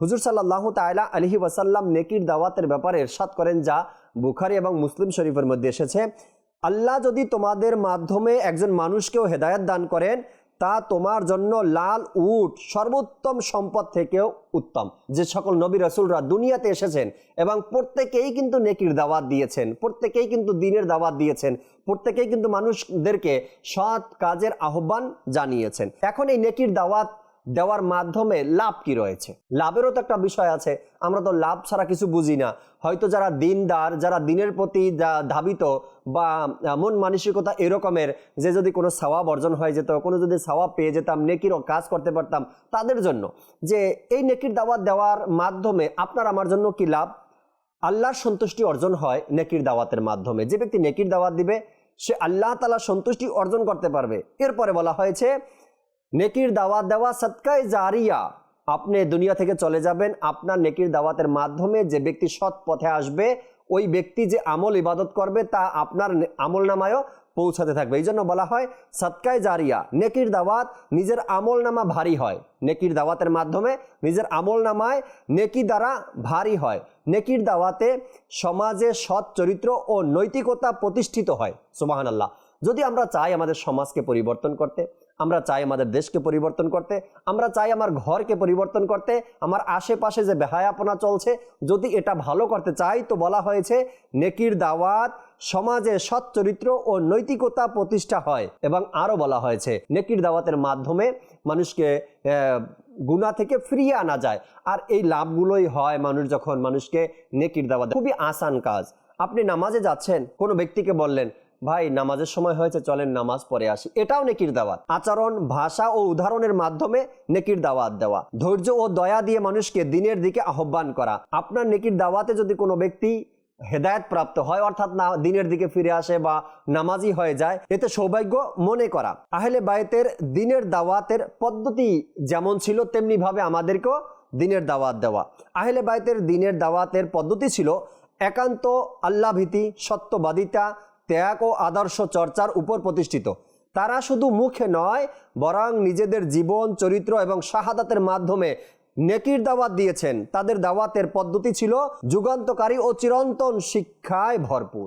হুজুর সাল্লাহ তাইলা আলহি ওয়াসাল্লাম নেকির দাওয়াতের ব্যাপারে এরশাদ করেন যা বুখারি এবং মুসলিম শরীফের মধ্যে এসেছে। আল্লাহ যদি তোমাদের মাধ্যমে একজন মানুষকেও হেদায়ত দান করেন, তা তোমার জন্য লাল উট সর্বোত্তম সম্পদ থেকেও উত্তম। যে সকল নবী রসুলরা দুনিয়াতে এসেছেন এবং প্রত্যেকেই কিন্তু নেকির দাওয়াত দিয়েছেন, প্রত্যেকেই কিন্তু দিনের দাওয়াত দিয়েছেন, প্রত্যেকেই কিন্তু মানুষদেরকে সৎ কাজের আহ্বান জানিয়েছেন। এখন এই নেকির দাওয়াত দেওয়ার মাধ্যমে লাভ কি রয়েছে? লাভেরও তো একটা বিষয় আছে। আমরা তো লাভ ছাড়া কিছু বুঝি না। হয়তো যারা দিনদার, যারা দিনের প্রতি ধাবিত বা মন মানসিকতা এরকমের, যে যদি কোনো সাওয়াব অর্জন হয়ে যেত, কোনো যদি সাওয়াব পেয়ে যেতাম, নেকির কাজ করতে পারতাম, তাদের জন্য যে এই নেকির দাওয়াত দেওয়ার মাধ্যমে আপনার আমার জন্য কি লাভ? আল্লাহর সন্তুষ্টি অর্জন হয় নেকির দাওয়াতের মাধ্যমে। যে ব্যক্তি নেকির দাওয়াত দিবে, সে আল্লাহ তালা সন্তুষ্টি অর্জন করতে পারবে। এরপরে বলা হয়েছে নেকির দাওয়াত দেওয়া সৎকায় জারিয়া। আপনি দুনিয়া থেকে চলে যাবেন, আপনার নেকির দাওয়াতের মাধ্যমে যে ব্যক্তি সৎ পথে আসবে, ওই ব্যক্তি যে আমল ইবাদত করবে, তা আপনার আমল নামায়ও পৌঁছাতে থাকবে। এই জন্য বলা হয় সৎকায় জারিয়া। নেকির দাওয়াত নিজের আমল নামা ভারী হয়। নেকির দাওয়াতের মাধ্যমে নিজের আমল নামায় নেকি দ্বারা ভারী হয়। নেকির দাওয়াতে সমাজে সৎ চরিত্র ও নৈতিকতা প্রতিষ্ঠিত হয়। সুবাহান আল্লাহ যদি আমরা চাই আমাদের সমাজকে পরিবর্তন করতে, আমরা চাই আমাদের দেশকে পরিবর্তন করতে, আমরা চাই আমার ঘরকে পরিবর্তন করতে, আমার আশেপাশে যে বেহায়াপনা চলছে, যদি এটা ভালো করতে চাই তো বলা হয়েছে, নেকির দাওয়াত সমাজে সৎ চরিত্র ও নৈতিকতা প্রতিষ্ঠা হয়। এবং আরও বলা হয়েছে, নেকির দাওয়াতের মাধ্যমে মানুষকে গুণা থেকে ফিরিয়ে আনা যায়। আর এই লাভগুলোই হয় মানুষ যখন মানুষকে নেকির দাওয়াত খুবই আসান কাজ। আপনি নামাজে যাচ্ছেন, কোনো ব্যক্তিকে বললেন ভাই, নামাজের সময় হয়েছে, চলেন নামাজ পড়ে আসি। এটাও নেকির দাওয়াত। আচরণ, ভাষা ও উদাহরণের মাধ্যমে নেকির দাওয়াত দেওয়া। ধৈর্য ও দয়া দিয়ে মানুষকে দিনের দিকে আহ্বান করা। আপনার নেকির দাওয়াতে যদি কোনো ব্যক্তি হেদায়ত প্রাপ্ত হয়, অর্থাৎ না, দিনের দিকে ফিরে আসে বা নামাজি হয়ে যায়, এতে সৌভাগ্য মনে করা। আহলে বায়তের দিনের দাওয়াতের পদ্ধতি যেমন ছিল তেমনি ভাবে আমাদেরকেও দিনের দাওয়াত দেওয়া। আহলে বায়তের দিনের দাওয়াতের পদ্ধতি ছিল, একান্ত আল্লাভীতি সত্যবাদিতা ত্যাগ ও আদর্শ চর্চার উপর প্রতিষ্ঠিত। তারা শুধু মুখে নয়, বরং নিজেদের জীবন, চরিত্র এবং শাহাদাতের মাধ্যমে নেকির দাওয়াত দিয়েছেন। তাদের দাওয়াতের পদ্ধতি ছিল যুগান্তকারী ও চিরন্তন শিক্ষায় ভরপুর।